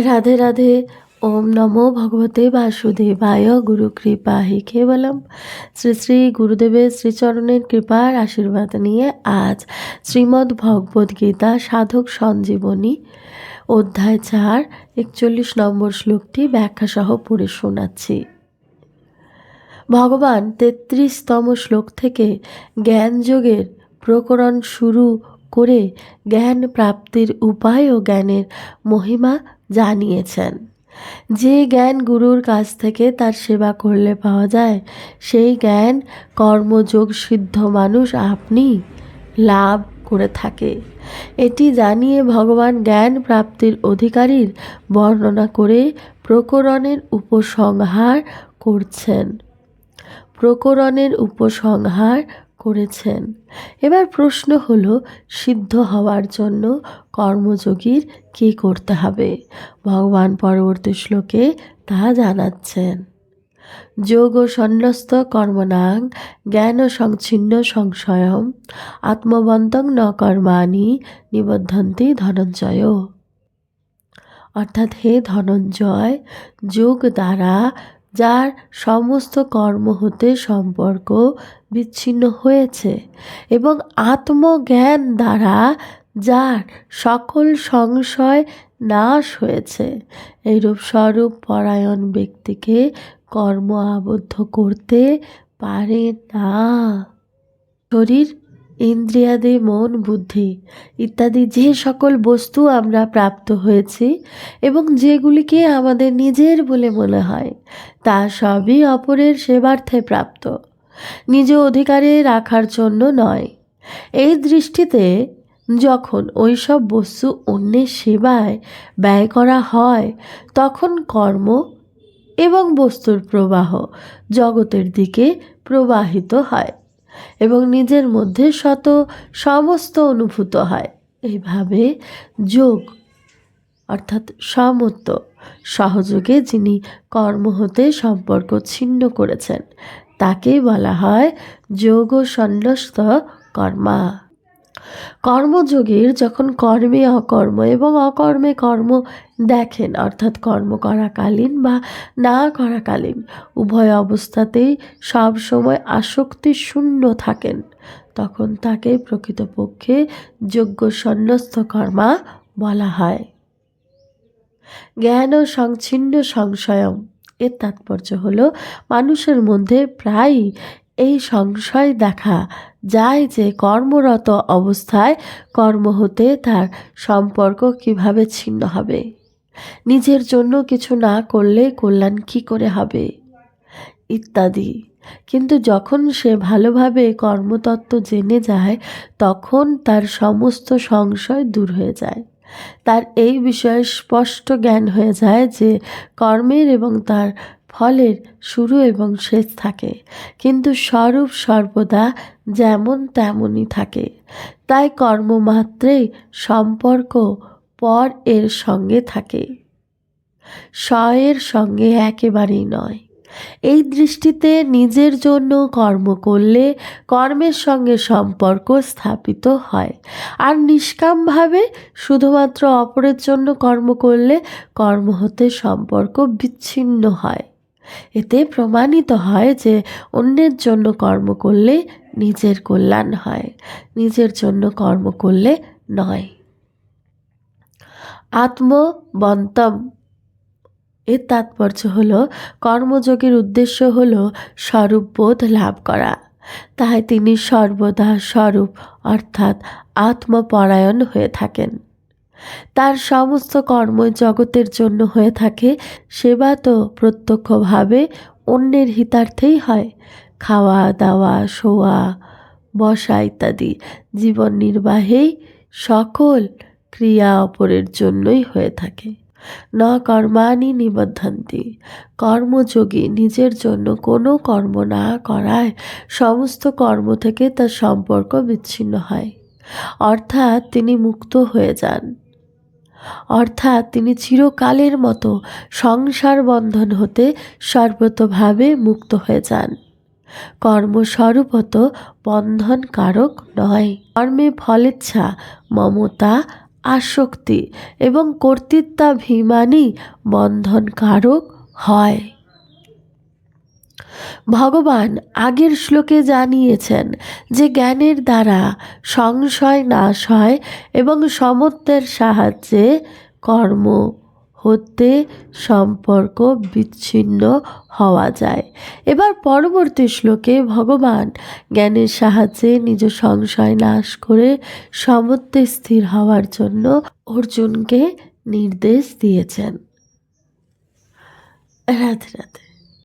রাধে রাধে, ওম নমো ভগবতে বাসুদেবায় গুরু কৃপা হি কেবলম। শ্রী শ্রী গুরুদেবের শ্রীচরণের কৃপার আশীর্বাদ নিয়ে আজ শ্রীমদ্ ভগবদ গীতা সাধক সঞ্জীবনী অধ্যায় চার, একচল্লিশ নম্বর শ্লোকটি ব্যাখ্যাসহ পড়ে শোনাচ্ছি। ভগবান তেত্রিশতম শ্লোক থেকে জ্ঞানযোগের প্রকরণ শুরু করে জ্ঞান প্রাপ্তির উপায় ও জ্ঞানের মহিমা জানিয়েছেন। যে জ্ঞান গুরুর কাছ থেকে তার সেবা করলে পাওয়া যায়, সেই জ্ঞান কর্মযোগ সিদ্ধ মানুষ আপনি লাভ করে থাকে। এটি জানিয়ে ভগবান জ্ঞান প্রাপ্তির অধিকারীর বর্ণনা করে প্রকরণের উপসংহার করছেন। প্রকরণের উপসংহার করেছেন। এবার প্রশ্ন হলো, সিদ্ধ হওয়ার জন্য কর্মযোগীর কী করতে হবে? ভগবান পরবর্তী শ্লোকে তা জানাচ্ছেন। যোগ সন্ন্যস্ত কর্মনাং জ্ঞান সংচ্ছিন্ন সংশয়ম আত্মবন্তং ন কর্মাণি নিবদ্ধন্তি ধনঞ্জয়। অর্থাৎ হে ধনঞ্জয়, যোগ দ্বারা যার সমস্ত কর্ম হতে সম্পর্ক বিচ্ছিন্ন হয়েছে এবং আত্মজ্ঞান দ্বারা যার সকল সংশয় নাশ হয়েছে। এইরূপ স্বরূপ পরায়ণ ব্যক্তিকে কর্ম আবদ্ধ করতে পারে না। শরীর ইন্দ্রিয়াদি, মন, বুদ্ধি ইত্যাদি যে সকল বস্তু আমরা প্রাপ্ত হয়েছি এবং যেগুলিকে আমাদের নিজের বলে মনে হয়, তা সবই অপরের সেবার্থে প্রাপ্ত, নিজ অধিকারে রাখার জন্য নয়। এই দৃষ্টিতে যখন ওই সব বস্তু অন্যের সেবায় ব্যয় করা হয়, তখন কর্ম এবং বস্তুর প্রবাহ জগতের দিকে প্রবাহিত হয়। এবং নিজের মধ্যে শত, সমস্ত অনুভূত হয়। এইভাবে যোগ, অর্থাৎ সমত্ব সহযোগে যিনি কর্ম হতে সম্পর্ক ছিন্ন করেছেন তাকে বলা হয় যোগ সন্ন্যস্ত কর্মা। কর্মযোগীর যখন কর্মে অকর্ম এবং অকর্মে কর্ম দেখেন, অর্থাৎ কর্ম করাকালীন বা না করাকালীন, উভয় অবস্থাতেই সব সময় আসক্তি শূন্য থাকেন, তখন তাকে প্রকৃতপক্ষে যোগ্য সন্ন্যস্ত কর্মা বলা হয়। জ্ঞান ও সংচ্ছিন্ন সংশয়ম, এর তাৎপর্য হলো, মানুষের মধ্যে প্রায়ই এই সংশয় দেখা যায় যে কর্মরত অবস্থায় কর্ম হতে তার সম্পর্ক কীভাবে ছিন্ন হবে? নিজের জন্য কিছু না করলে কল্যাণ কি করে হবে? ইত্যাদি। কিন্তু যখন সে ভালোভাবে কর্মতত্ত্ব জেনে যায়, তখন তার সমস্ত সংশয় দূর হয়ে যায়। তার এই বিষয়ে স্পষ্ট জ্ঞান হয়ে যায় যে কর্মের এবং তার ফলের শুরু এবং শেষ থাকে, কিন্তু স্বরূপ সর্বদা যেমন তেমনই থাকে। তাই কর্মমাত্রেই সম্পর্ক পর এর সঙ্গে থাকে। স এর সঙ্গে একেবারেই নয়। এই দৃষ্টিতে নিজের জন্য কর্ম করলে কর্মের সঙ্গে সম্পর্ক স্থাপিত হয়। আর নিষ্কামভাবে শুধুমাত্র অপরের জন্য কর্ম করলে কর্ম হতে সম্পর্ক বিচ্ছিন্ন হয়। এতে প্রমাণিত হয় যে অন্যের জন্য কর্ম করলে নিজের কল্যাণ হয়, নিজের জন্য কর্ম করলে নয়। আত্মবন্তম। এর তাৎপর্য হল, কর্মযোগের উদ্দেশ্য হল স্বরূপবোধ লাভ করা। তাই তিনি সর্বদা স্বরূপ অর্থাৎ আত্মপরায়ণ হয়ে থাকেন। তার সমস্ত কর্ম জগতের জন্য হয়ে থাকে, সেবা তো প্রত্যক্ষভাবে অন্যের হিতার্থেই হয়। খাওয়া, দাওয়া, শোয়া, বসা ইত্যাদি জীবন নির্বাহেই সকল ক্রিয়া অপরের জন্যই হয়ে থাকে। ন কর্মাণি নিবদ্ধন্তি। কর্মযোগী নিজের জন্য কোনো কর্ম না করায় সমস্ত কর্ম থেকে তার সম্পর্ক বিচ্ছিন্ন হয়। অর্থাৎ তিনি মুক্ত হয়ে যান। অর্থাৎ তিনি চিরকালের মতো সংসার বন্ধন হতে সর্বতভাবে মুক্ত হয়ে যান। কর্মস্বরূপত বন্ধনকারক নয়। কর্মে ফলেচ্ছা, মমতা, আসক্তি এবং কর্তৃত্বাভিমানই বন্ধনকারক হয়। ভগবান আগের শ্লোকে জানিয়েছেন যে জ্ঞানের দ্বারা সংশয় নাশ হয় এবং সমত্বের সাহায্যে কর্ম হতে সম্পর্ক বিচ্ছিন্ন হওয়া যায়। এবার পরবর্তী শ্লোকে ভগবান জ্ঞানের সাহায্যে নিজ সংশয় নাশ করে সমত্বে স্থির হওয়ার জন্য অর্জুনকে নির্দেশ দিয়েছেন। রাধে রাধে।